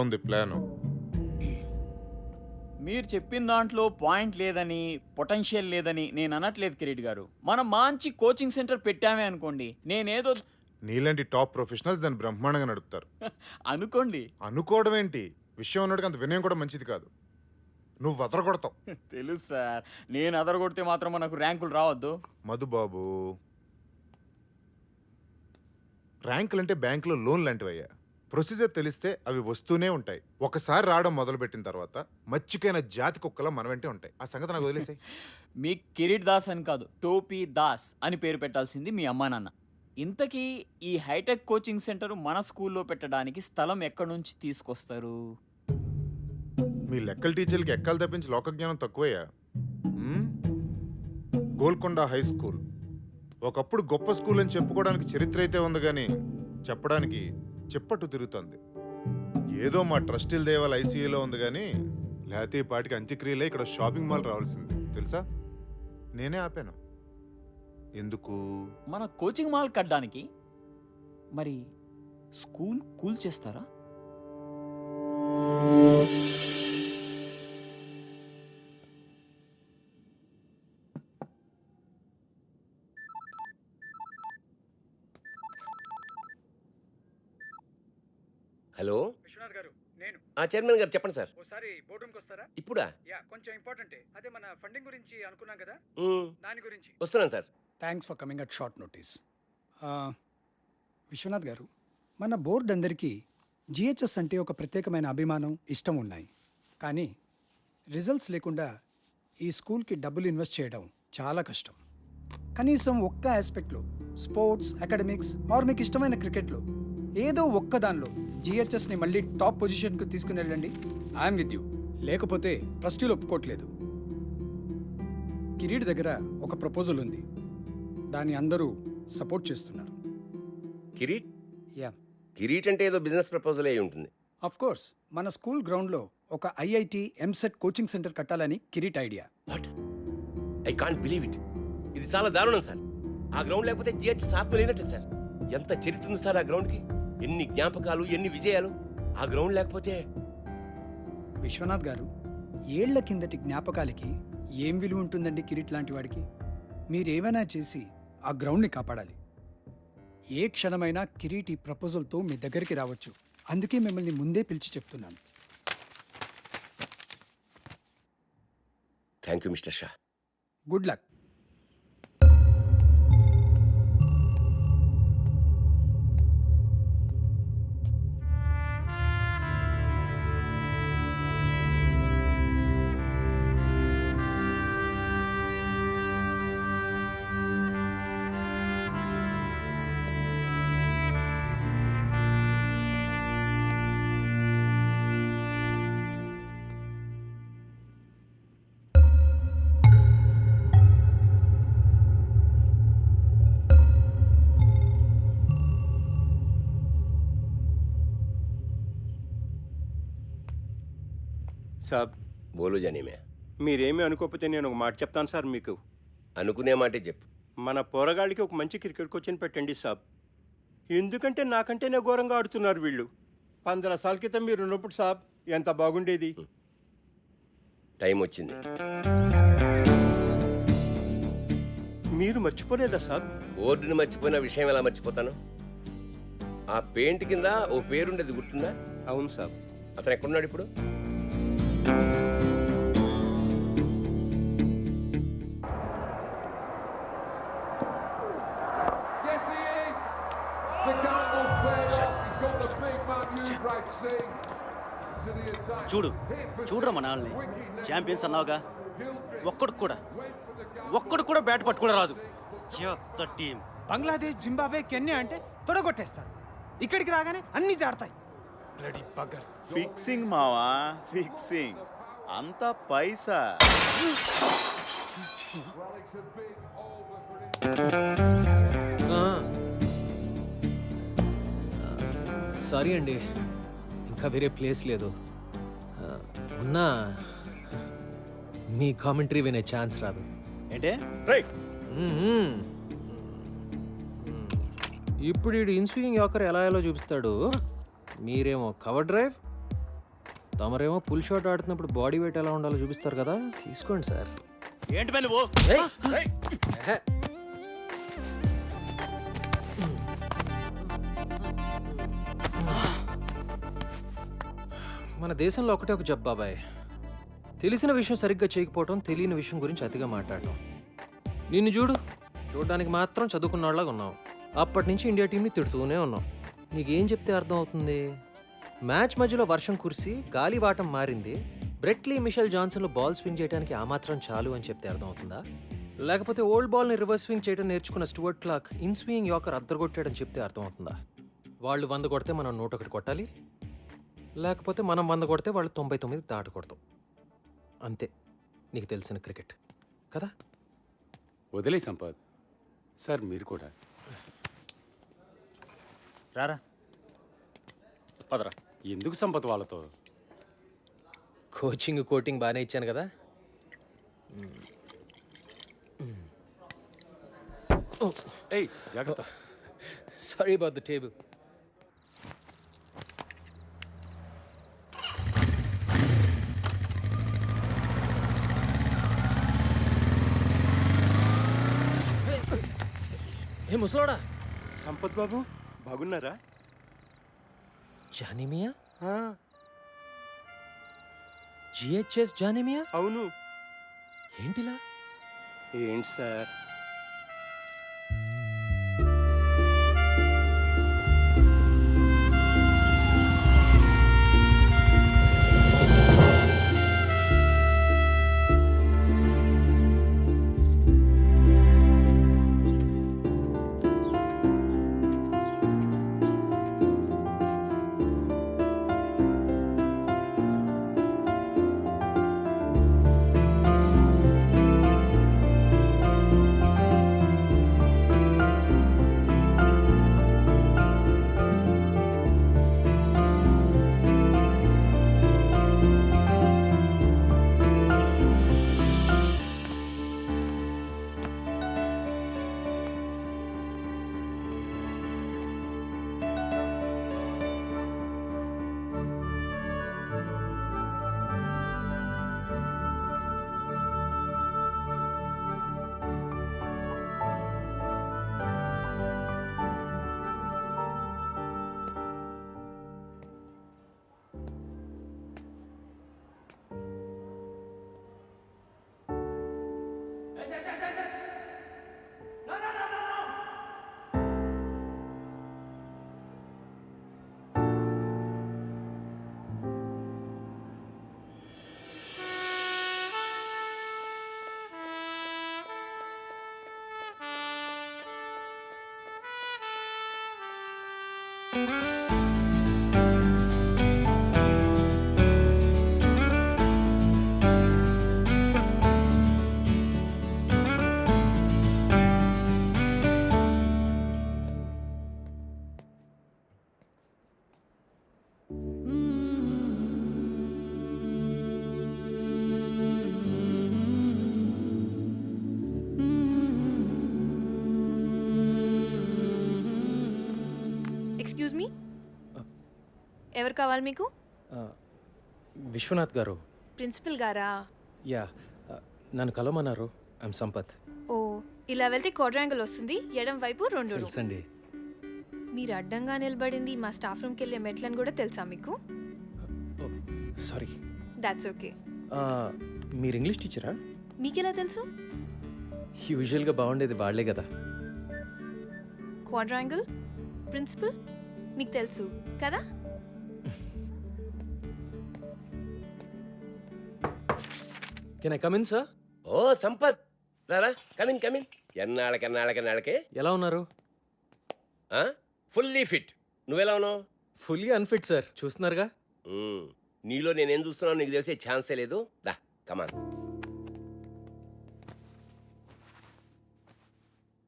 ఉంది ప్లాను. మీరు చెప్పిన దాంట్లో పాయింట్ లేదని పొటెన్షియల్ లేదని నేను అనట్లేదు కిరీట్ గారు. మనం మంచి కోచింగ్ సెంటర్ పెట్టామే అనుకోండి నేనేదో నీలాంటి టాప్ ప్రొఫెషనల్స్ దాన్ని బ్రహ్మాండంగా నడుపుతారు. అనుకోండి. అనుకోవడం ఏంటి? విషయం ఉన్నట్టుగా అంత వినయం కూడా మంచిది కాదు. నువ్వు వదరగొడతావు. తెలుసు సార్. నేను అదరగొడితే మాత్రం మనకు ర్యాంకులు రావద్దు. మధుబాబు ర్యాంకులు అంటే బ్యాంకులో లోన్ లాంటివయ్యా. ప్రొసీజర్ తెలిస్తే అవి వస్తూనే ఉంటాయి. ఒకసారి రావడం మొదలుపెట్టిన తర్వాత మచ్చికైన జాతి కుక్కలా మన వెంటే ఉంటాయి. ఆ సంగతి నాకు వదిలేసాయి. మీ కిరీట్ దాస్ అని కాదు టోపీ దాస్ అని పేరు పెట్టాల్సింది మీ అమ్మా నాన్న. ఇంతకీ ఈ హైటెక్ కోచింగ్ సెంటర్ మన స్కూల్లో పెట్టడానికి స్థలం ఎక్కడి నుంచి తీసుకొస్తారు? మీ లెక్కల టీచర్లకి ఎక్కలు తప్పించి లోక జ్ఞానం తక్కువయ్యా? మ్మ్? Golconda high school. ఒకప్పుడు గొప్ప స్కూల్ అని చెప్పుకోవడానికి చరిత్ర అయితే ఉంది కానీ చెప్పడానికి చెప్పట్టు తిరుగుతుంది. ఏదో మా ట్రస్టీల దేవాల ఐసీయూలో ఉంది కానీ లేకపోతే ఈ పాటికి అంత్యక్రియలే ఇక్కడ షాపింగ్ మాల్ రావాల్సింది. తెలుసా? నేనే ఆపాను. ఎందుకు? మన కోచింగ్ మాల్ కట్టడానికి మరి స్కూల్ కూల్ చేస్తారా? హలో? విశ్వనాథ్ గారు నేను. ఆ చైర్మన్ గారు చెప్పండి సార్. ఓసారి బోర్డు రూమ్కి వస్తారా? ఇప్పుడా? యా కొంచెం ఇంపార్టెంటే. అదే మన ఫండింగ్ గురించి అనుకున్నాం కదా? దాని గురించి. వస్తున్నాను sir. Thanks for coming at short notice. Viswanath గారు మన బోర్డు అందరికీ జిహెచ్ఎస్ అంటే ఒక ప్రత్యేకమైన అభిమానం ఇష్టం ఉన్నాయి. కానీ రిజల్ట్స్ లేకుండా ఈ స్కూల్కి డబ్బులు ఇన్వెస్ట్ చేయడం చాలా కష్టం. కనీసం ఒక్క ఆస్పెక్ట్లో స్పోర్ట్స్ అకాడమిక్స్ ఆర్ మీకు ఇష్టమైన క్రికెట్లో ఏదో ఒక్క దానిలో జిహెచ్ఎస్ని మళ్ళీ టాప్ పొజిషన్కి తీసుకుని వెళ్ళండి. ఐఎమ్ విత్ యూ లేకపోతే ట్రస్టీలు ఒప్పుకోవట్లేదు కిరీట్ దగ్గర ఒక ప్రపోజల్ ఉంది. దాన్ని అందరూ సపోర్ట్ చేస్తున్నారు. కిరీట్? యా కిరీట్ అంటే ఏదో బిజినెస్ ప్రపోజల్ అయి ఉంటుంది. అఫ్ కోర్స్ మన స్కూల్ గ్రౌండ్లో ఒక ఐఐటి ఎంసెట్ కోచింగ్ సెంటర్ కట్టాలని Kireet idea. What I can't believe it ఇది చాలా దారుణం సార్. ఆ గ్రౌండ్ లేకపోతే జిహెచ్ ఆత్మ లేనట్టే సార్. ఎంత చరిత్ర ఉంది సార్ ఆ గ్రౌండ్కి? ఎన్ని జ్ఞాపకాలు ఎన్ని విజయాలు? ఆ గ్రౌండ్ లేకపోతే విశ్వనాథ్ గారు ఏళ్ళ కిందటి జ్ఞాపకాలకి ఏం విలువ ఉంటుందండి కిరీట్ లాంటి వాడికి? మీరేమైనా చేసి ఆ గ్రౌండ్ని కాపాడాలి. ఏ క్షణమైనా కిరీట్ ప్రపోజల్తో మీ దగ్గరికి రావచ్చు. అందుకే మిమ్మల్ని ముందే పిలిచి చెప్తున్నాను. Thank you mister Shah. Good luck. సాబ్. బోలు జనీమే. మీరేమీ అనుకోకపోతే నేను ఒక మాట చెప్తాను సార్ మీకు. అనుకునే మాటే చెప్పు. మన పోరగాళ్ళకి ఒక మంచి క్రికెట్ కోచ్ని పెట్టండి సాబ్. ఎందుకంటే నాకంటేనే ఘోరంగా ఆడుతున్నారు వీళ్ళు. పంద్ర సార్ల క్రితం మీరు ఉన్నప్పుడు సాబ్ ఎంత బాగుండేది? టైం వచ్చింది. మీరు మర్చిపోలేదా సాబ్? బోర్డుని మర్చిపోయిన విషయం ఎలా మర్చిపోతాను? ఆ పెయింట్ కింద ఓ పేరుండేది గుర్తుందా? అవును సాబ్. అతను ఎక్కడున్నాడు ఇప్పుడు? చూడు చూడరా. మన వాళ్ళని. ఛాంపియన్స్ అన్నావుగా ఒక్కడు కూడా. ఒక్కడు కూడా బ్యాట్ పట్టుకుని రాదు చెత్త టీం బంగ్లాదేశ్ జింబాబే కెన్యా అంటే తొడగొట్టేస్తారు ఇక్కడికి రాగానే అన్ని జాడతాయి బ్లడీ బగ్గర్స్ ఫిక్సింగ్ మావా ఫిక్సింగ్ అంత పైసా. సారీ అండి ఇంకా వేరే ప్లేస్ లేదు. ఉన్నా మీ కామెంటరీ వినే ఛాన్స్ రాదు. ఏంటే? రైట్. ఇప్పుడు వీడు ఇన్స్వింగ్ యాకర్ ఎలా ఎలా చూపిస్తాడు? మీరేమో కవర్ డ్రైవ్ తమరేమో పుల్ షాట్ ఆడుతున్నప్పుడు బాడీ వెయిట్ ఎలా ఉండాలో చూపిస్తారు కదా? తీసుకోండి సార్. ఏంటి నువ్వు? మన దేశంలో ఒకటే ఒక జబ్ బాబాయ్. తెలిసిన విషయం సరిగ్గా చేయకపోవటం తెలియని విషయం గురించి అతిగా మాట్లాడటం. నిన్ను చూడు చూడడానికి మాత్రం చదువుకున్న వాళ్ళగా ఉన్నావు. అప్పటి నుంచి ఇండియా టీంని తిడుతూనే ఉన్నావు. నీకేం చెప్తే అర్థం అవుతుంది? మ్యాచ్ మధ్యలో వర్షం కురిసి గాలివాటం మారింది. బ్రెట్లీ మిషెల్ జాన్సన్లో బాల్ స్వింగ్ చేయడానికి ఆ మాత్రం చాలు అని చెప్తే అర్థం అవుతుందా? లేకపోతే ఓల్డ్ బాల్ని రివర్స్ స్వింగ్ చేయడం నేర్చుకున్న Stuart Clark in swing yorker అద్దరగొట్టాడని చెప్తే అర్థం అవుతుందా? వాళ్ళు వంద కొడితే మనం నూట ఒకటి కొట్టాలి. లేకపోతే మనం వంద కొడితే వాళ్ళు తొంభై తొమ్మిది దాటకూడదు. అంతే. నీకు తెలిసిన క్రికెట్. కదా? వదిలే సంపత్. సార్ మీరు కూడా. రారా. పదరా. ఎందుకు సంపత్ వాళ్ళతో? కోచింగ్ కోటింగ్ బాగానే ఇచ్చాను కదా? ఏయ్ జాగ్రత్త. Sorry about the table. ఏ ముసలోడా? సంపత్ బాబు బాగున్నారా? జానిమియా? ఆ, జిహెచ్ఎస్ జానిమియా? అవును. ఏంటిలా? ఏంటి సార్? ఎక్స్క్యూజ్ ఎవరు కావాలి మీకు? విశ్వనాథ్ గారు. ప్రిన్సిపల్ గారా? యా నన్ను కలవమన్నారు. ఐమ్ సంపత్. ఓ ఇలా వెళ్తే క్వాడ్రాంగిల్ వస్తుంది. ఎడం వైపు రెండు. తెలుసండి. మీరు అడ్డంగా నిలబడింది మా స్టాఫ్ రూమ్కి వెళ్ళే మెట్లని కూడా తెలుసా మీకు? సారీ. దాట్స్ ఓకే మీరు ఇంగ్లీష్ టీచరా? మీకెలా తెలుసు? యూజువల్గా బాగుండేది వాళ్ళే కదా. క్వాడ్రాంగిల్? ప్రిన్సిపల్? మీకు తెలుసు కదా? Can I come in sir ఓ సంపత్. రారా కమిన్ కమిన్ ఎన్నాళ్ళకి ఎన్నాళ్ళకి ఎన్నాళ్ళకి ఎలా ఉన్నారు? ఫుల్లీ ఫిట్ నువ్వెలా ఉన్నావు? ఫుల్లీ అన్ఫిట్ సార్ చూస్తున్నారుగా. నీలో నేనేం చూస్తున్నావు నీకు తెలిసే ఛాన్సే లేదు. దా కమాన్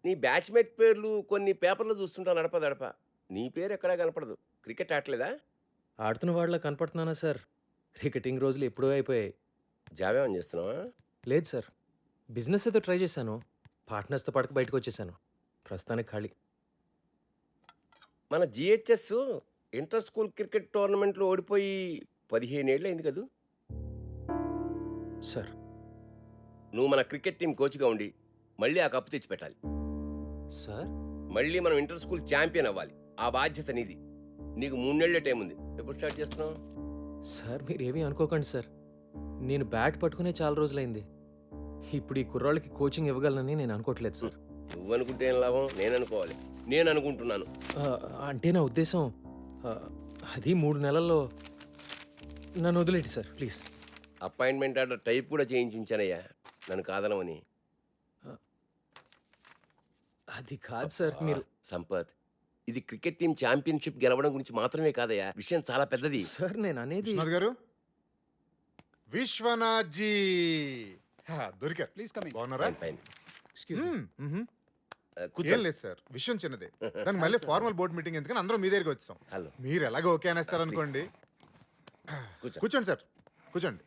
నీ బ్యాచ్మేట్ పేర్లు కొన్ని పేపర్లు చూస్తుంటా నడప దడప. నీ పేరు ఎక్కడా కనపడదు. క్రికెట్ ఆడలేదా ఆడుతున్న వాళ్ళ కనపడుతున్నానా సార్ క్రికెటింగ్ రోజులు ఎప్పుడూ అయిపోయాయి. జావేమని చేస్తున్నావా? లేదు సార్. బిజినెస్ ఏదో ట్రై చేశాను. పార్ట్నర్స్తో పడక బయటకు వచ్చేసాను. ప్రస్తుతానికి ఖాళీ. మన జిహెచ్ఎస్ ఇంటర్ స్కూల్ క్రికెట్ టోర్నమెంట్లో ఓడిపోయి పదిహేను ఏళ్ళు అయింది కదూ? సార్. నువ్వు మన క్రికెట్ టీం కోచ్గా ఉండి మళ్ళీ ఆ కప్పు తెచ్చి పెట్టాలి సార్? మళ్ళీ మనం ఇంటర్ స్కూల్ ఛాంపియన్ అవ్వాలి. ఆ బాధ్యత నీది. నీకు మూడేళ్ళ టైం ఉంది ఎప్పుడు స్టార్ట్ చేస్తున్నావు? సార్ మీరేమీ అనుకోకండి సార్. నేను బ్యాట్ పట్టుకునే చాలా రోజులైంది. ఇప్పుడు ఈ కుర్రాళ్ళకి కోచింగ్ ఇవ్వగలనని నేను అనుకోవట్లేదు సార్. నువ్వు అనుకుంటే ఏం లాభం? నేను అనుకోవాలి నేను అనుకుంటున్నాను ఆ, అంటే నా ఉద్దేశం ఆ, అది మూడు నెలల్లో నన్ను వదిలేండి sir please. Appointment order type కూడా చేయించి ఉంచానయ్యా నన్ను కాదనమని. అది కాదు సార్ మీరు సంపత్ ఇది క్రికెట్ టీం ఛాంపియన్షిప్ గెలవడం గురించి మాత్రమే కాదయ్యా విషయం చాలా పెద్దది. సార్ నేను అనేది విశ్వనాథ్ గారు? విశ్వనాథ్ జీ హా, దొరికారు ప్లీజ్ కమింగ్ బాగున్నారా? ఫైన్ ఫైన్ ఎక్స్క్యూజ్ ఏం కూర్చో. లేదు సార్ విషయం చిన్నదే. దానికి మళ్ళీ ఫార్మల్ బోర్డ్ మీటింగ్ ఎందుకని అందరం మీ దగ్గరికి వచ్చాం హలో మీరు ఎలాగో ఓకే అనేస్తారు అనుకోండి కూర్చో. కూర్చోండి సార్ కూర్చోండి.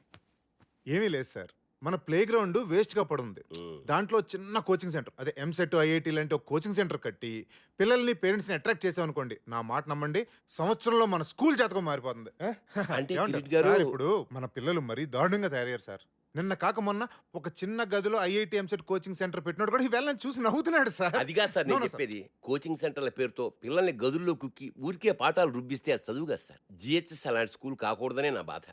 ఏమీ లేదు సార్ మన ప్లే గ్రౌండ్ వేస్ట్గా పడుంది. మ్మ్. దాంట్లో చిన్న కోచింగ్ సెంటర్ అదే ఎంసెట్ ఐఐటి లాంటి ఒక కోచింగ్ సెంటర్ కట్టి పిల్లల్ని పేరెంట్స్ని అట్రాక్ట్ చేసాం అనుకోండి నా మాట నమ్మండి సంవత్సరంలో మన స్కూల్ జాతకం మారిపోతుంది. సార్, ఇప్పుడు మన పిల్లలు మరీ దారుణంగా తయారయ్యారు సార్. నిన్న కాక మొన్న ఒక చిన్న గదిలో ఐఐటి ఎంసెట్ కోచింగ్ సెంటర్ పెట్టినోడు కూడా ఈ వెళ్ళని చూసి నవ్వుతున్నాడు సార్. అదిగా సార్ నేను. చెప్పేది కోచింగ్ సెంటర్ల పేరుతో పిల్లల్ని గదుల్లో కుక్కి ఊరికే పాఠాలు రుబ్బిస్తే అది చదువు కదా సార్ జిహెచ్ఎస్ అలాంటి స్కూల్ కాకూడదనే నా బాధ.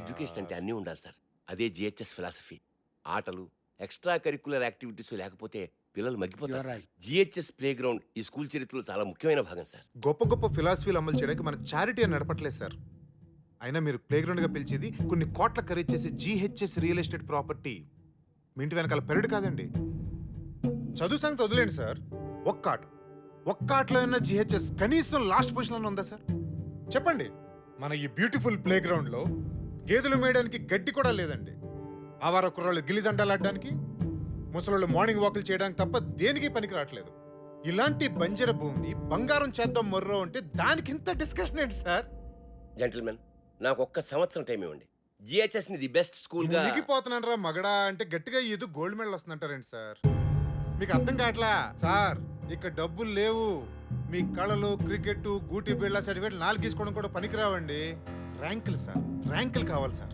ఎడ్యుకేషన్ అంటే అన్నీ ఉండాలి సార్. అదే జిహెచ్ఎస్ ఫిలాసఫీ. ఆటలు ఎక్స్ట్రా కరికులర్ యాక్టివిటీస్ లేకపోతే పిల్లలు మగ్గిపోతారు. జిహెచ్ఎస్ ప్లే గ్రౌండ్ ఈ స్కూల్ చరిత్రలో చాలా ముఖ్యమైన భాగం సార్. గొప్ప గొప్ప ఫిలాసఫీలు అమలు చేయడానికి మన చారిటీ అని నడపట్లేదు సార్. అయినా మీరు ప్లే గా పిలిచేది కొన్ని కోట్ల ఖరీదు చేసే జీహెచ్ఎస్ రియల్ ఎస్టేట్ ప్రాపర్టీ. మీ ఇంటి వెనకాల పెరడు కాదండి. చదువు సంగతి వదిలేండి సార్. ఒక్క ఆట ఒక్క ఆటలో ఉన్న జీహెచ్ఎస్ కనీసం లాస్ట్ పొజిషన్లో ఉందా సార్? చెప్పండి. మన ఈ బ్యూటిఫుల్ ప్లే లో గేదెలు మేయడానికి గడ్డి కూడా లేదండి. ఆవార కుర్రాళ్ళు గిల్లిదండాలు ఆడడానికి ముసలోళ్ళు మార్నింగ్ వాకులు చేయడానికి తప్ప దేనికి పనికి రావట్లేదు. ఇలాంటి బంజర భూమిని బంగారం చేద్దాం మొర్రో అంటే దానికి ఇంత డిస్కషన్ ఏంటి సార్? జెంటిల్మెన్ నాకు ఒక్క సంవత్సరం టైం ఇవ్వండి. జిహెచ్ఎస్ని ది బెస్ట్ స్కూల్గా మునిగిపోతున్నాను రా మగడా అంటే గట్టిగా ఏదో గోల్డ్ మెడల్ వస్తుందంటారేంటి సార్? మీకు అర్థం కావట్లా? సార్ ఇక డబ్బులు లేవు. మీ కళలు క్రికెట్ గూటి బిళ్ళ సర్టిఫికేట్ నాలుగు తీసుకోవడం కూడా పనికిరావండి. ర్యాంకులు సార్. ర్యాంకులు కావాలి సార్.